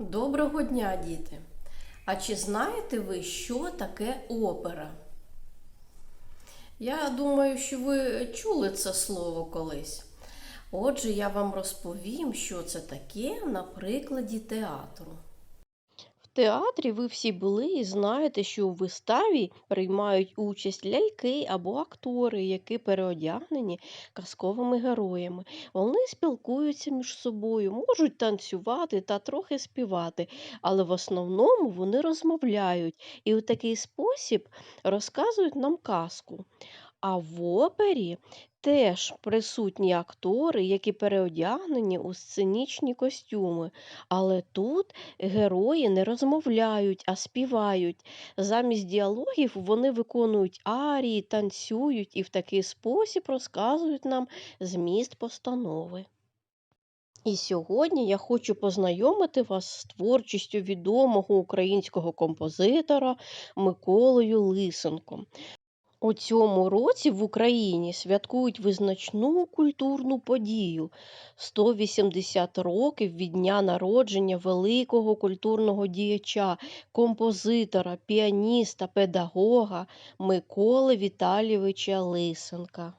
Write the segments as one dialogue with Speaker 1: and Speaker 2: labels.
Speaker 1: Доброго дня, діти! А чи знаєте ви, що таке опера? Я думаю, що ви чули це слово колись. Отже, я вам розповім, що це таке на прикладі театру.
Speaker 2: Театрі ви всі були і знаєте, що у виставі приймають участь ляльки або актори, які переодягнені казковими героями. Вони спілкуються між собою, можуть танцювати та трохи співати, але в основному вони розмовляють і у такий спосіб розказують нам казку. А в опері теж присутні актори, які переодягнені у сценічні костюми, але тут Герої не розмовляють, а співають. Замість діалогів вони виконують арії, танцюють і в такий спосіб розказують нам зміст постанови. І сьогодні я хочу познайомити вас з творчістю відомого українського композитора Миколою Лисенком. У цьому році в Україні святкують визначну культурну подію 180 років від дня народження великого культурного діяча, композитора, піаніста, педагога Миколи Віталійовича Лисенка.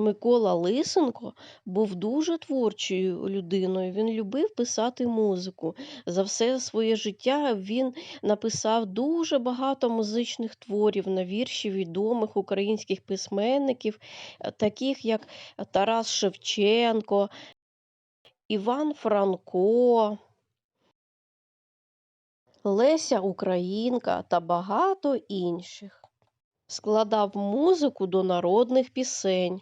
Speaker 2: Микола Лисенко був дуже творчою людиною. Він любив писати музику. За все своє життя він написав дуже багато музичних творів на вірші відомих українських письменників, е, таких як Тарас Шевченко, Іван Франко, Леся Українка та багато інших. Складав музику до народних пісень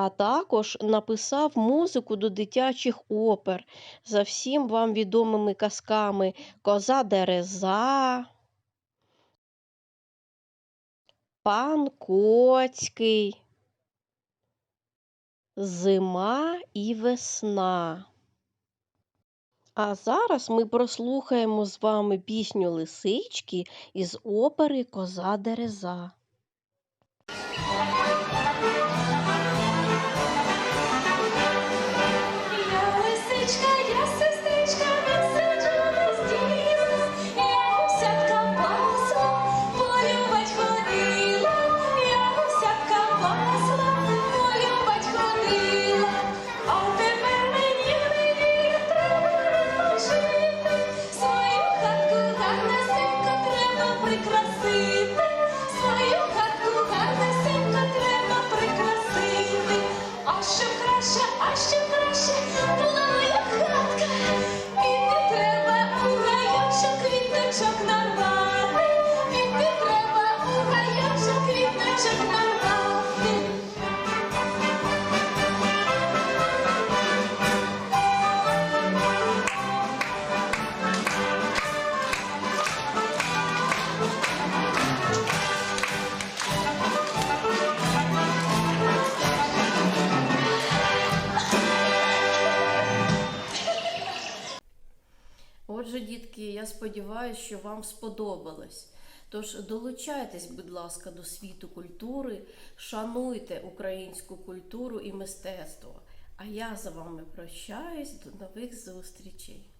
Speaker 2: а також написав музику до дитячих опер за всім вам відомими казками Коза Дереза, Пан Коцький, Зима і весна. А зараз ми прослухаємо з вами пісню Лисички із опери Коза Дереза.
Speaker 1: Отже, дітки, я сподіваюся, що вам сподобалось. Тож долучайтесь, будь ласка, до світу культури, шануйте українську культуру і мистецтво. А я за вами прощаюсь. До нових зустрічей!